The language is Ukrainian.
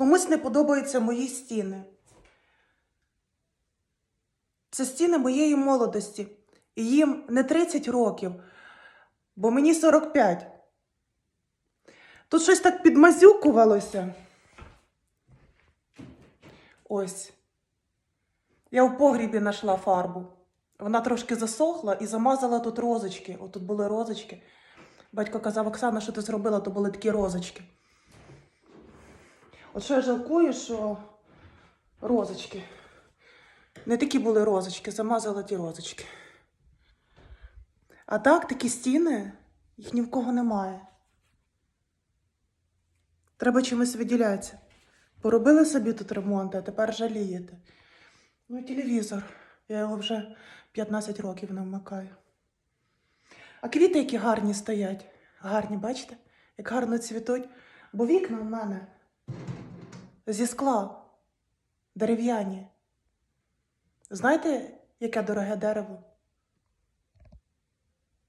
Комусь не подобаються мої стіни. Це стіни моєї молодості. І їм не 30 років, бо мені 45. Тут щось так підмазюкувалося. Ось. Я в погрібі знайшла фарбу. Вона трошки засохла і замазала тут розочки. Отут були розочки. Батько казав, Оксана, що ти зробила, то були такі розочки. От що я жалкую, що розочки. Не такі були розочки, замазала ті розочки. А так, такі стіни, їх ні в кого немає. Треба чимось виділятися. Поробили собі тут ремонт, а тепер жалієте. Ну, телевізор. Я його вже 15 років не вмикаю. А квіти, які гарні стоять. Гарні, бачите? Як гарно цвітуть. Бо вікна в мене зі скла, дерев'яні. Знаєте, яке дороге дерево?